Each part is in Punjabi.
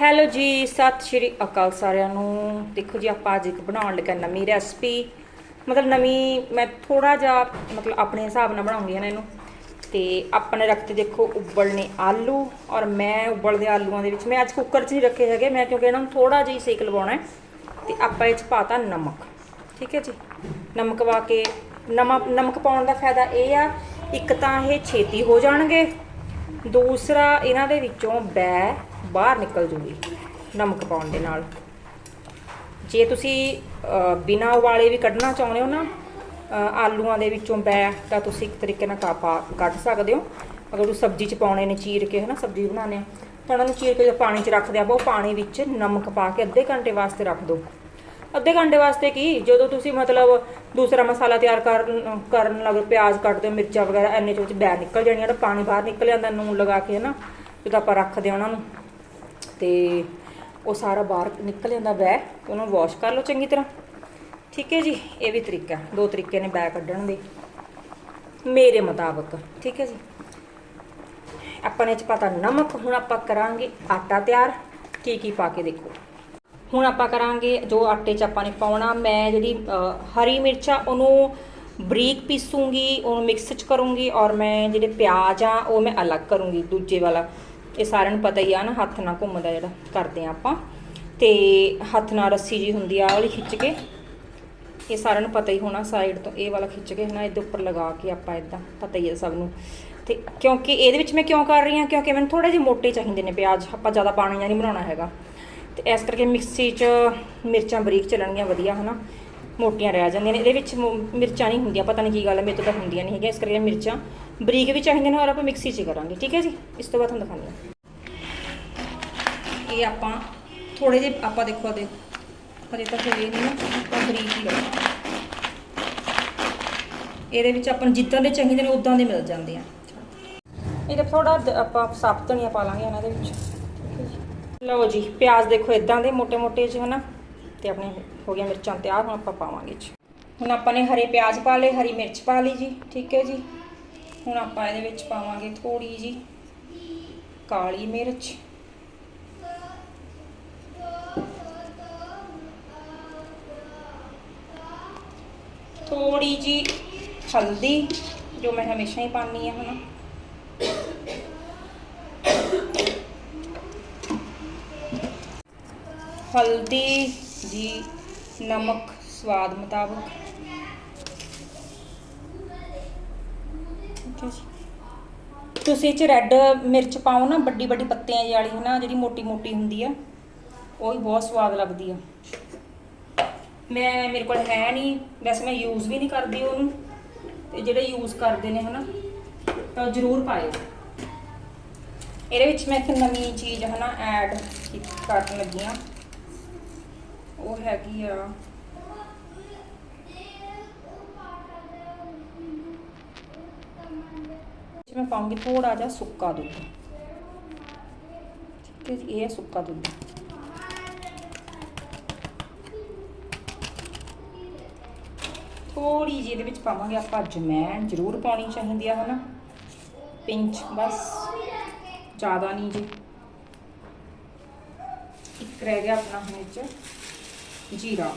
ਹੈਲੋ ਜੀ, ਸਤਿ ਸ਼੍ਰੀ ਅਕਾਲ ਸਾਰਿਆਂ ਨੂੰ। ਦੇਖੋ ਜੀ, ਆਪਾਂ ਅੱਜ ਇੱਕ ਬਣਾਉਣ ਲੱਗਾ ਨਵੀਂ ਰੈਸਪੀ ਮਤਲਬ ਨਵੀਂ, ਮੈਂ ਥੋੜਾ ਜਿਹਾ ਮਤਲਬ ਆਪਣੇ ਹਿਸਾਬ ਨਾਲ ਬਣਾਉਂਗੀ ਨਾ ਇਹਨੂੰ। ਤੇ ਆਪਾਂ ਨੇ ਰੱਖਤੇ ਦੇਖੋ ਉਬਲਣੇ ਆਲੂ। ਔਰ ਮੈਂ ਉਬਲਦੇ ਆਲੂਆਂ ਦੇ ਵਿੱਚ, ਮੈਂ ਅੱਜ ਕੁੱਕਰ 'ਚ ਨਹੀਂ ਰੱਖੇ ਹੈਗੇ। ਮੈਂ ਕਿਉਂਕਿ ਇਹਨਾਂ ਨੂੰ ਥੋੜਾ ਜਿਹਾ ਹੀ ਸੇਕ ਲਵਾਉਣਾ ਹੈ। ਤੇ ਆਪਾਂ ਇਹ 'ਚ ਪਾਤਾ ਨਮਕ। ਠੀਕ ਹੈ ਜੀ? ਨਮਕ ਪਾ ਕੇ ਨਮਕ ਨਮਕ ਪਾਉਣ ਦਾ ਫਾਇਦਾ ਇਹ ਆ, ਇੱਕ ਤਾਂ ਇਹ ਛੇਤੀ ਹੋ ਜਾਣਗੇ। ਦੂਸਰਾ, ਇਹਨਾਂ ਦੇ ਵਿੱਚੋਂ ਬੈ ਬਾਹਰ ਨਿਕਲ ਜੂਗੀ ਨਮਕ ਪਾਉਣ ਦੇ ਨਾਲ। ਜੇ ਤੁਸੀਂ ਅ, ਬਿਨਾਂ ਉਬਾਲੇ ਵੀ ਕੱਢਣਾ ਚਾਹੁੰਦੇ ਹੋ ਨਾ ਆਲੂਆਂ ਦੇ ਵਿੱਚੋਂ ਬੈ ਤਾਂ ਤੁਸੀਂ ਇੱਕ ਤਰੀਕੇ ਨਾਲ ਕਾਪਾ ਕੱਢ ਸਕਦੇ ਹੋ। ਅਗਰ ਉਹ ਸਬਜ਼ੀ 'ਚ ਪਾਉਣੇ ਨੇ ਚੀਰ ਕੇ ਹਨਾ ਸਬਜ਼ੀ ਬਣਾਉਂਦੇ ਆ ਤਾਂ ਉਹਨਾਂ ਨੂੰ ਚੀਰ ਕੇ ਪਾਣੀ 'ਚ ਰੱਖਦੇ ਆਪਾਂ ਉਹ ਪਾਣੀ ਵਿੱਚ ਨਮਕ ਪਾ ਕੇ ਅੱਧੇ ਘੰਟੇ ਵਾਸਤੇ ਰੱਖ ਦਿਓ। ਅੱਧੇ ਘੰਟੇ ਵਾਸਤੇ ਕੀ? ਜਦੋਂ ਤੁਸੀਂ ਮਤਲਬ ਦੂਸਰਾ ਮਸਾਲਾ ਤਿਆਰ ਕਰਨ ਕਰਨ ਲੱਗ ਪਿਆਜ਼ ਕੱਟਦੇ ਦਿਓ ਮਿਰਚਾਂ ਵਗੈਰਾ ਐਨੇ ਚ ਵਿੱਚ ਬੈ ਨਿਕਲ ਜਾਣੀਆਂ ਤਾਂ ਪਾਣੀ ਬਾਹਰ ਨਿਕਲ ਜਾਂਦਾ ਨੂਨ ਲਗਾ ਕੇ ਹਨਾ ਜਦੋਂ ਆਪਾਂ ਰੱਖਦੇ ਹਾਂ ਉਹਨਾਂ ਨੂੰ। ਤੇ ਉਹ ਸਾਰਾ ਬਾਹਰ ਨਿਕਲ ਜਾਂਦਾ ਬੈ ਉਹਨੂੰ ਵਾਸ਼ ਕਰ ਲਓ ਚੰਗੀ ਤਰ੍ਹਾਂ। ਠੀਕ ਹੈ ਜੀ, ਇਹ ਵੀ ਤਰੀਕਾ, ਦੋ ਤਰੀਕੇ ਨੇ ਬੈ ਕੱਢਣ ਦੇ। ਮੇਰੇ ਮੁਤਾਬਕ, ਠੀਕ ਹੈ ਜੀ। ਆਪਾਂ ਨੇ ਚ ਪਤਾ ਨਮਕ, ਹੁਣ ਆਪਾਂ ਕਰਾਂਗੇ ਆਟਾ ਤਿਆਰ। ਕੀ ਕੀ ਪਾ ਕੇ ਦੇਖੋ। ਹੁਣ ਆਪਾਂ ਕਰਾਂਗੇ ਜੋ ਆਟੇ 'ਚ ਆਪਾਂ ਨੇ ਪਾਉਣਾ, ਮੈਂ ਜਿਹੜੀ ਹਰੀ ਮਿਰਚ ਆ ਉਹਨੂੰ ਬਰੀਕ ਪੀਸੂੰਗੀ, ਉਹਨੂੰ ਮਿਕਸ 'ਚ ਕਰੂੰਗੀ ਔਰ ਮੈਂ ਜਿਹੜੇ ਪਿਆਜ਼ ਆ, ਉਹ ਮੈਂ ਅਲੱਗ ਕਰੂੰਗੀ, ਦੂਜੇ ਵਾਲਾ। ਇਹ ਸਾਰਿਆਂ ਨੂੰ ਪਤਾ ਹੀ ਆ ਨਾ, ਹੱਥ ਨਾਲ ਘੁੰਮਦਾ ਜਿਹੜਾ ਕਰਦੇ ਆ ਆਪਾਂ। ਤੇ ਹੱਥ ਨਾਲ ਰੱਸੀ ਜੀ ਹੁੰਦੀ ਆ, ਆਹ ਵਾਲੀ ਖਿੱਚ ਕੇ। ਇਹ ਸਾਰਿਆਂ ਨੂੰ ਪਤਾ ਹੀ ਹੋਣਾ ਸਾਈਡ ਤੋਂ ਇਹ ਵਾਲਾ ਖਿੱਚ ਕੇ ਹਨਾ, ਇਹਦੇ ਉੱਪਰ ਲਗਾ ਕੇ ਆਪਾਂ ਇਦਾਂ, ਪਤਾ ਹੀ ਹੈ ਸਭ ਨੂੰ। ਤੇ ਕਿਉਂਕਿ ਇਹਦੇ ਵਿੱਚ ਮੈਂ ਕਿਉਂ ਕਰ ਰਹੀ ਹਾਂ? ਕਿਉਂਕਿ ਮੈਨੂੰ ਥੋੜੇ ਜਿਹੇ ਮੋਟੇ ਚਾਹੀਦੇ ਨੇ ਪਿਆਜ਼, ਆਪਾਂ ਜ਼ਿਆਦਾ ਪਾਣੀ ਨਹੀਂ ਬਣਾਉਣਾ ਹੈਗਾ। ਤੇ ਇਸ ਕਰਕੇ ਮਿਕਸੀ 'ਚ ਮਿਰਚਾਂ ਬਰੀਕ ਚੱਲਣਗੀਆਂ, ਵਧੀਆ ਹਨਾ। ਮੋਟੀਆਂ ਰਹਿ ਜਾਂਦੀਆਂ ਨੇ। ਇਹਦੇ ਵਿੱਚ ਮੋ- ਮਿਰਚਾਂ ਨਹੀਂ ਹੁੰਦੀਆਂ, ਪਤਾ ਨਹੀਂ ਕੀ ਗੱਲ ਹੈ ਮੇਰੇ ਤੋਂ ਤਾਂ ਹੁੰਦੀਆਂ ਨਹੀਂ ਹੈਗੀਆਂ। ਇਸ ਕਰਕੇ ਮਿਰਚਾਂ ਬਰੀਕ ਵੀ ਚਾਹੀਦੇ ਨੇ ਹੋਰ ਆਪਾਂ ਮਿਕਸੀ 'ਚ ਕਰਾਂਗੇ, ਠੀਕ ਹੈ ਜੀ? ਇਸ ਤੋਂ ਬਾਅਦ ਤੁਹਾਨੂੰ ਦਿਖਾਉਂਦੇ ਇਹ ਆਪਾਂ ਥੋੜੇ ਜਿਹਾ, ਆਪਾਂ ਦੇਖੋ ਦੇ ਹਜੇ ਤੱਕ ਇਹ ਨਹੀਂ ਆਪਾਂ ਬਰੀਕ ਹੀ ਲਾਉਣਾ ਇਹਦੇ ਵਿੱਚ ਆਪਾਂ ਜਿੱਦਾਂ ਦੇ ਚਾਹੀਦੇ ਨੇ ਉਦਾਂ ਦੇ ਮਿਲ ਜਾਂਦੇ ਆ। ਇਹਦੇ ਥੋੜਾ ਆਪਾਂ ਸਾਫ਼ ਧਨੀਆ ਪਾ ਲਾਂਗੇ ਇਹਨਾਂ ਦੇ ਵਿੱਚ। ਲਓ ਜੀ, ਪਿਆਜ਼ ਦੇਖੋ ਇਦਾਂ ਦੇ ਮੋٹے-ਮੋٹے ਜਿਹੇ, ਹਨਾ? ਤੇ ਆਪਣੇ ਹੋ ਗਿਆ ਮਿਰਚਾਂ ਤਿਆਰ, ਹੁਣ ਆਪਾਂ ਪਾਵਾਂਗੇ ਜੀ। ਹੁਣ ਆਪਾਂ ਨੇ ਹਰੇ ਪਿਆਜ਼ ਪਾ ਲਏ, ਹਰੀ ਮਿਰਚ ਪਾ ਲਈ ਜੀ, ਠੀਕ ਹੈ ਜੀ? ਹੁਣ ਆਪਾਂ ਇਹਦੇ ਵਿੱਚ ਪਾਵਾਂਗੇ ਥੋੜੀ ਜੀ ਕਾਲੀ ਮਿਰਚ। ਥੋੜੀ ਜੀ ਹਲਦੀ, ਜੋ ਮੈਂ ਹਮੇਸ਼ਾ ਹੀ ਪਾਉਂਦੀ ਆ ਹਨਾ। ਹਲਦੀ ਜੀ ਨਮਕ ਸਵਾਦ ਮੁਤਾਬਕ ਠੀਕ ਹੈ ਜੀ। ਤੁਸੀਂ ਇਹ ਚ ਰੈੱਡ ਮਿਰਚ ਪਾਓ ਨਾ, ਵੱਡੀ ਵੱਡੀ ਪੱਤਿਆਂ ਜਿਹੀ ਵਾਲੀ ਹਨਾ, ਜਿਹੜੀ ਮੋਟੀ ਮੋਟੀ ਹੁੰਦੀ ਆ, ਉਹ ਵੀ ਬਹੁਤ ਸਵਾਦ ਲੱਗਦੀ ਆ। ਮੈਂ, ਮੇਰੇ ਕੋਲ ਹੈ ਨਹੀਂ, ਵੈਸੇ ਮੈਂ ਯੂਜ਼ ਵੀ ਨਹੀਂ ਕਰਦੀ ਉਹਨੂੰ, ਤੇ ਜਿਹੜੇ ਯੂਜ਼ ਕਰਦੇ ਨੇ ਹਨਾ, ਤਾਂ ਜ਼ਰੂਰ ਪਾਇਓ। ਇਹਦੇ ਵਿੱਚ ਮੈਂ ਇੱਕ ਨਵੀਂ ਚੀਜ਼ ਹਨਾ ਐਡ ਕਰਨ ਲੱਗੀ ਆ। ਉਹ ਹੈਗੀ ਆ ਇਹ ਮੈਂ ਪਾਉਂਗੀ ਥੋੜਾ ਜਿਹਾ ਸੁੱਕਾ ਦੁੱਧ। ਠੀਕ ਹੈ ਜੀ, ਇਹ ਹੈ ਸੁੱਕਾ ਦੁੱਧ। ਥੋੜੀ ਜਿਹੀ ਇਹਦੇ ਵਿੱਚ ਪਾਵਾਂਗੇ ਆਪਾਂ ਜਮੈਣ ਜ਼ਰੂਰ ਪਾਉਣੀ ਚਾਹੀਦੀ ਆ, ਹਨਾ? ਪਿੰਚ, ਬਸ। ਜ਼ਿਆਦਾ ਨਹੀਂ ਜੀ। ਇੱਕ ਰਹਿ ਗਿਆ ਆਪਣਾ ਹੁਣ ਇਹ ਜੀਰਾ।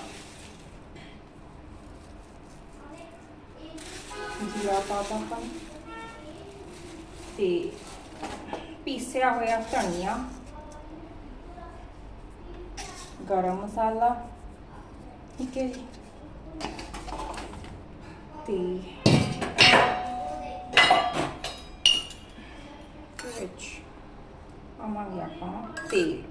ਜੀਰਾ ਪਾ ਆਪਾਂ ਤੇ ਪੀਸਿਆ ਹੋਇਆ ਧਨੀਆ, ਗਰਮ ਮਸਾਲਾ, ਠੀਕ ਹੈ ਜੀ। ਤੇ ਵਿੱਚ ਪਾਵਾਂਗੇ ਆਪਾਂ ਤੇਲ।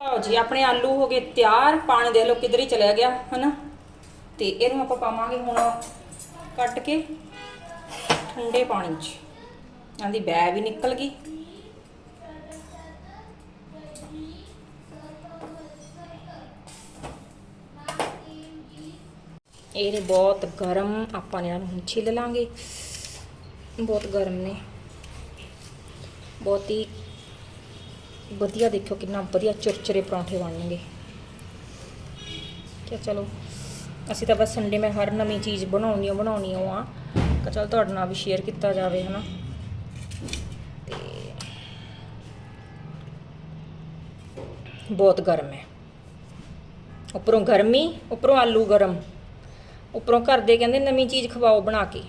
ਲਓ ਜੀ, ਆਪਣੇ ਆਲੂ ਹੋ ਗਏ ਤਿਆਰ, ਪਾਣੀ ਦੇ ਲਓ ਕਿਧਰ ਹੀ ਚਲਿਆ ਗਿਆ, ਹਨਾ? ਤੇ ਇਹਨੂੰ ਆਪਾਂ ਪਾਵਾਂਗੇ ਹੁਣ ਕੱਟ ਕੇ ਠੰਡੇ ਪਾਣੀ 'ਚ। ਆਂਦੀ ਬੈ ਵੀ ਨਿਕਲ ਗਈ। ਇਹ ਨੇ ਬਹੁਤ ਗਰਮ ਆਪਾਂ ਨੇ ਇਹਨਾਂ ਨੂੰ ਹੁਣ ਛਿੱਲ ਲਾਂਗੇ। ਬਹੁਤ ਗਰਮ ਨੇ। ਬਹੁਤ ਹੀ ਵਧੀਆ ਦੇਖੋ ਕਿੰਨਾ ਵਧੀਆ ਚੁਰਚਰੇ ਪਰੌਂਠੇ ਬਣਨਗੇ। ਕਿ ਚਲੋ ਅਸੀਂ ਤਾਂ ਬਸ ਸੰਡੇ ਮੈਂ ਹਰ ਨਵੀਂ ਚੀਜ਼ ਬਣਾਉਣੀ ਓ ਬਣਾਉਣੀ ਓ ਆ। ਕਿਹਾ ਚੱਲ ਤੁਹਾਡੇ ਨਾਲ ਵੀ ਸ਼ੇਅਰ ਕੀਤਾ ਜਾਵੇ, ਹਨਾ। ਤੇ ਬਹੁਤ ਗਰਮ ਹੈ। ਉੱਪਰੋਂ ਗਰਮੀ, ਉੱਪਰੋਂ ਆਲੂ ਗਰਮ। ਉੱਪਰੋਂ ਘਰ ਦੇ ਕਹਿੰਦੇ ਨਵੀਂ ਚੀਜ਼ ਖਵਾਓ ਬਣਾ ਕੇ।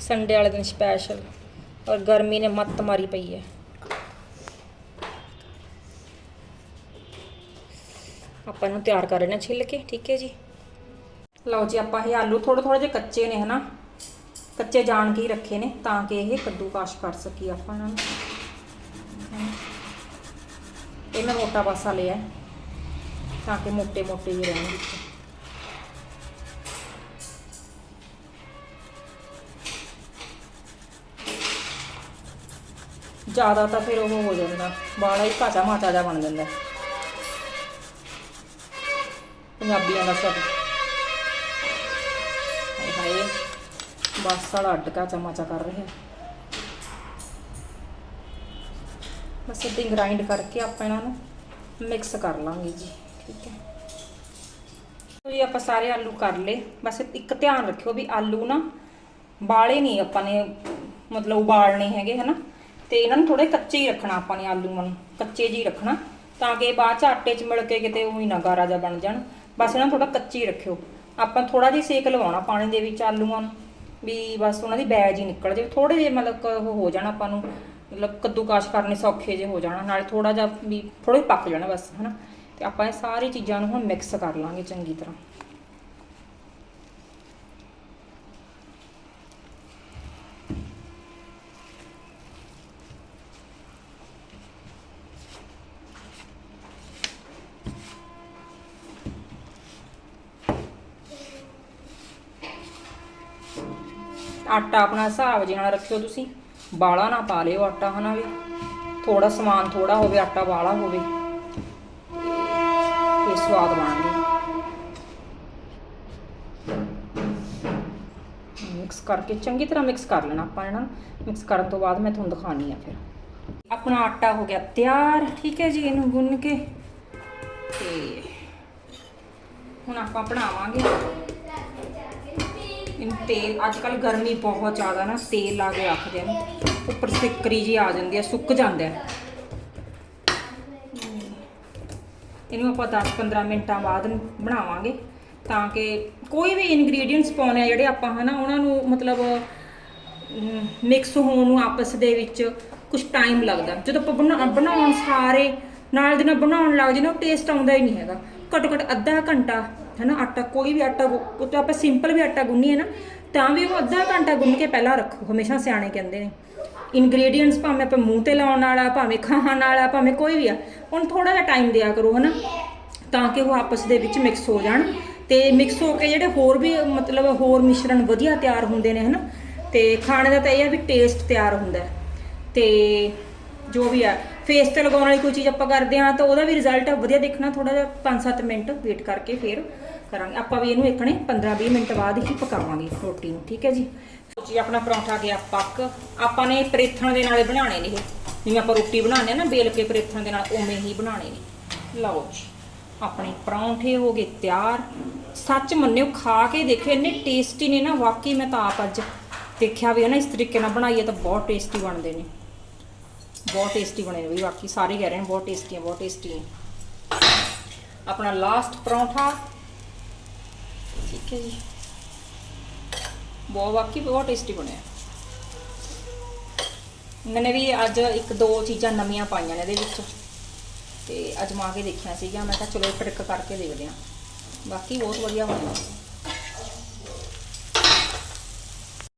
ਸੰਡੇ ਵਾਲੇ ਦਿਨ ਸਪੈਸ਼ਲ ਔਰ ਗਰਮੀ ਨੇ ਮੱਤ ਮਾਰੀ ਪਈ ਹੈ। ਆਪਾਂ ਇਹਨੂੰ ਤਿਆਰ ਕਰ ਲੈਣਾ ਛਿੱਲ ਕੇ, ਠੀਕ ਹੈ ਜੀ। ਲਓ ਜੀ, ਆਪਾਂ ਇਹ ਆਲੂ ਥੋੜੇ ਥੋੜੇ ਜਿਹੇ ਕੱਚੇ ਨੇ, ਹਨਾ। ਕੱਚੇ ਜਾਣ ਕੇ ਹੀ ਰੱਖੇ ਨੇ, ਤਾਂ ਕਿ ਇਹ ਕੱਦੂ ਕਾਸ਼ ਕਰ ਸਕੀ ਆਪਾਂ ਇਹਨਾਂ ਇਹ ਮੈਂ ਮੋਟਾ ਪਾਸਾ ਲਿਆ, ਤਾਂ ਕਿ ਮੋਟੇ ਮੋਟੇ ਹੀ ਰਹਿਣ ਜ਼ਿਆਦਾ ਤਾਂ ਫਿਰ ਉਹ ਹੋ ਜਾਂਦਾ ਬਾੜਾ ਹੀ ਕਾਚਾ ਮਾਚਾ ਜਾ ਬਣ ਜਾਂਦਾ। ਪੰਜਾਬੀਆਂ ਦਾ ਸਭ ਹਾਏ ਹਾਏ, ਬਸ ਸਾਡਾ ਅੱਡ ਕਾਚਾ ਕਰ ਰਿਹਾ। ਬਸ ਇਦਾਂ ਗ੍ਰਾਈਂਡ ਕਰਕੇ ਆਪਾਂ ਇਹਨਾਂ ਨੂੰ ਮਿਕਸ ਕਰ ਲਾਂਗੇ ਜੀ, ਠੀਕ ਹੈ। ਤੋ ਜੀ ਆਪਾਂ ਸਾਰੇ ਆਲੂ ਕਰ ਲਏ। ਬਸ ਇੱਕ ਧਿਆਨ ਰੱਖਿਓ ਵੀ ਆਲੂ ਨਾ ਬਾਲੇ ਨਹੀਂ, ਆਪਾਂ ਨੇ ਮਤਲਬ ਉਬਾਲਣੇ ਹੈਗੇ, ਹਨਾ। ਤੇ ਇਹਨਾਂ ਨੂੰ ਥੋੜੇ ਕੱਚੇ ਹੀ ਰੱਖਣਾ ਆਪਾਂ ਨੇ ਆਲੂਆਂ ਨੂੰ, ਕੱਚੇ ਜੀ ਰੱਖਣਾ, ਤਾਂ ਕਿ ਬਾਅਦ ਚ ਆਟੇ 'ਚ ਮਿਲ ਕੇ ਕਿਤੇ ਉਹੀ ਨਾ ਗਾਰਾ ਜਾ ਬਣ ਜਾਣ। ਬਸ ਇਹਨਾਂ ਨੂੰ ਥੋੜਾ ਕੱਚੀ ਹੀ ਰੱਖਿਓ। ਆਪਾਂ ਥੋੜਾ ਜਿਹਾ ਸੇਕ ਲਵਾਉਣਾ ਪਾਣੀ ਦੇ ਵਿੱਚ, ਆਲੂਆਂ ਨੂੰ। ਵੀ ਬਸ ਉਹਨਾਂ ਦੀ ਬੈਜ ਹੀ ਨਿਕਲ ਜਾਵੇ ਥੋੜੇ ਜਿਹੇ ਮਤਲਬ ਉਹ ਹੋ ਜਾਣਾ ਆਪਾਂ ਨੂੰ। ਮਤਲਬ ਕੱਦੂਕਾਸ਼ ਕਰਨੇ ਸੌਖੇ ਜੇ ਹੋ ਜਾਣਾ। ਨਾਲੇ ਥੋੜਾ ਜਿਹਾ ਵੀ ਥੋੜੇ ਪੱਕ ਜਾਣਾ ਬਸ, ਹਨਾ। ਤੇ ਆਪਾਂ ਇਹ ਸਾਰੀ ਚੀਜ਼ਾਂ ਨੂੰ ਹੁਣ ਮਿਕਸ ਕਰ ਲਾਂਗੇ ਚੰਗੀ ਤਰ੍ਹਾਂ। ਆਟਾ ਆਪਣਾ ਹਿਸਾਬ ਜਿਹੇ ਨਾਲ ਰੱਖਿਓ ਤੁਸੀਂ। ਬਾਲਾ ਨਾ ਪਾ ਲਿਓ ਆਟਾ, ਹਨਾ ਵੀ? ਥੋੜਾ ਸਮਾਨ ਥੋੜਾ ਹੋਵੇ, ਆਟਾ ਬਾਲਾ ਹੋਵੇ। ਇਹ ਸਵਾਦ ਬਣਨਗੇ। ਮਿਕਸ ਕਰਕੇ ਚੰਗੀ ਤਰ੍ਹਾਂ ਮਿਕਸ ਕਰ ਲੈਣਾ ਆਪਾਂ ਇਹਨਾਂ ਮਿਕਸ ਕਰਨ ਤੋਂ ਬਾਅਦ ਮੈਂ ਤੁਹਾਨੂੰ ਦਿਖਾਣੀ ਆ ਫਿਰ। ਆਪਣਾ ਆਟਾ ਹੋ ਗਿਆ ਤਿਆਰ, ਠੀਕ ਹੈ ਜੀ? ਇਹਨੂੰ ਗੁੰਨ ਕੇ ਤੇ ਹੁਣ ਆਪਾਂ ਬਣਾਵਾਂਗੇ। ਇਹਨੂੰ ਤੇਲ ਅੱਜ ਕੱਲ ਗਰਮੀ ਬਹੁਤ ਜ਼ਿਆਦਾ ਨਾ, ਤੇਲ ਲਾ ਕੇ ਰੱਖਦੇ ਆ। ਉੱਪਰ ਸਿੱਕਰੀ ਜੀ ਆ ਜਾਂਦੀ ਆ, ਸੁੱਕ ਜਾਂਦਾ ਇਹਨੂੰ ਆਪਾਂ 10-15 ਮਿੰਟਾਂ ਬਾਅਦ ਬਣਾਵਾਂਗੇ, ਤਾਂ ਕਿ ਕੋਈ ਵੀ ਇਨਗਰੀਡੀਅੰਟਸ ਪਾਉਣੇ ਆ ਜਿਹੜੇ ਆਪਾਂ ਹਨਾ, ਉਹਨਾਂ ਨੂੰ ਮਤਲਬ ਮਿਕਸ ਹੋਣ ਨੂੰ ਆਪਸ ਦੇ ਵਿੱਚ ਕੁਝ ਟਾਈਮ ਲੱਗਦਾ। ਜਦੋਂ ਆਪਾਂ ਬਣਾ- ਬਣਾਉਣ ਸਾਰੇ, ਨਾਲ ਦੀ ਨਾਲ ਬਣਾਉਣ ਲੱਗ ਜਾਂਦੇ ਉਹ ਟੇਸਟ ਆਉਂਦਾ ਹੀ ਨਹੀਂ ਹੈਗਾ। ਘੱਟੋ ਘੱਟ ਅੱਧਾ ਘੰਟਾ ਹੈਨਾ, ਆਟਾ, ਕੋਈ ਵੀ ਆਟਾ ਗੁ- ਉਹ ਤਾਂ ਆਪਾਂ ਸਿੰਪਲ ਵੀ ਆਟਾ ਗੁੰਨੀਏ ਨਾ, ਤਾਂ ਵੀ ਉਹ ਅੱਧਾ ਘੰਟਾ ਗੁੰਨ ਕੇ ਪਹਿਲਾਂ ਰੱਖੋ, ਹਮੇਸ਼ਾ ਸਿਆਣੇ ਕਹਿੰਦੇ ਨੇ ਇਨਗਰੀਡੀਅੰਟਸ ਭਾਵੇਂ ਆਪਾਂ ਮੂੰਹ ਤੇ ਲਾਉਣ ਵਾਲਾ, ਭਾਵੇਂ ਖਾਣ ਵਾਲਾ, ਭਾਵੇਂ ਕੋਈ ਵੀ ਆ, ਹੁਣ ਥੋੜਾ ਜਿਹਾ ਟਾਈਮ ਦਿਆ ਕਰੋ, ਹਨਾ, ਤਾਂ ਕਿ ਉਹ ਆਪਸ ਦੇ ਵਿੱਚ ਮਿਕਸ ਹੋ ਜਾਣ ਤੇ ਮਿਕਸ ਹੋ ਕੇ ਜਿਹੜੇ ਹੋਰ ਵੀ, ਮਤਲਬ ਹੋਰ ਮਿਸ਼ਰਣ ਵਧੀਆ ਤਿਆਰ ਹੁੰਦੇ ਨੇ, ਹਨਾ, ਤੇ ਖਾਣੇ ਦਾ ਤਾਂ ਇਹ ਆ ਵੀ ਟੇਸਟ ਤਿਆਰ ਹੁੰਦਾ ਹੈ। ਤੇ ਜੋ ਵੀ ਆ ਫੇਸ ਤੇ ਲਗਾਉਣ ਵਾਲੀ ਕੋਈ ਚੀਜ਼ ਆਪਾਂ ਕਰਦੇ ਹਾਂ ਤਾਂ ਉਹਦਾ ਵੀ ਰਿਜ਼ਲਟ ਵਧੀਆ ਦੇਖਣਾ ਥੋੜਾ ਜਿਹਾ 5-7 ਮਿੰਟ ਵੇਟ ਕਰਕੇ ਫਿਰ ਕਰਾਂਗੇ। ਆਪਾਂ ਵੀ ਇਹਨੂੰ ਇੱਕਣੇ 15-20 ਮਿੰਟ ਬਾਅਦ ਹੀ ਪਕਾਵਾਂਗੇ ਰੋਟੀ ਨੂੰ, ਠੀਕ ਹੈ ਜੀ? ਜੀ, ਆਪਣਾ ਪਰੌਂਠਾ ਗਿਆ ਪੱਕ। ਆਪਾਂ ਨੇ ਪ੍ਰੇਥਣ ਦੇ ਨਾਲ ਬਣਾਉਣੇ ਨੇ ਇਹ। ਜਿਵੇਂ ਆਪਾਂ ਰੋਟੀ ਬਣਾਉਂਦੇ ਆ ਨਾ ਬੇਲ ਕੇ ਪ੍ਰੇਥਣ ਦੇ ਨਾਲ ਉਵੇਂ ਹੀ ਬਣਾਉਣੇ ਨੇ। ਲਓ ਜੀ, ਆਪਣੇ ਪਰੌਂਠੇ ਹੋ ਗਏ ਤਿਆਰ। ਸੱਚ ਮੰਨਿਓ, ਖਾ ਕੇ ਦੇਖਿਓ, ਇੰਨੇ ਟੇਸਟੀ ਨੇ ਨਾ, ਵਾਕਈ ਮੈਂ ਤਾਂ ਆਪ ਅੱਜ ਦੇਖਿਆ ਵੀ ਹੈ ਨਾ, ਇਸ ਤਰੀਕੇ ਨਾਲ ਬਣਾਈਏ ਤਾਂ ਬਹੁਤ ਟੇਸਟੀ ਬਣਦੇ ਨੇ। ਬਹੁਤ ਟੇਸਟੀ ਬਣੇ ਨੇ ਵੀ ਬਾਕੀ ਸਾਰੇ ਕਹਿ ਰਹੇ ਨੇ ਬਹੁਤ ਟੇਸਟੀ ਹੈ ਬਹੁਤ ਟੇਸਟੀ ਹੈ ਆਪਣਾ ਲਾਸਟ ਪਰੌਂਠਾ। ਠੀਕ ਹੈ ਜੀ। ਬਹੁਤ, ਬਾਕੀ ਬਹੁਤ ਟੇਸਟੀ ਬਣਿਆ। ਇਹਨਾਂ ਨੇ ਵੀ ਅੱਜ ਇੱਕ ਦੋ ਚੀਜ਼ਾਂ ਨਵੀਆਂ ਪਾਈਆਂ ਨੇ ਇਹਦੇ ਵਿੱਚ। ਤੇ ਅਜਮਾ ਕੇ ਦੇਖਿਆ ਸੀਗਾ ਮੈਂ ਕਿਹਾ ਚਲੋ ਟ੍ਰਿਕ ਕਰਕੇ ਦੇਖਦੇ ਹਾਂ। ਬਾਕੀ ਬਹੁਤ ਵਧੀਆ ਬਣਿਆ।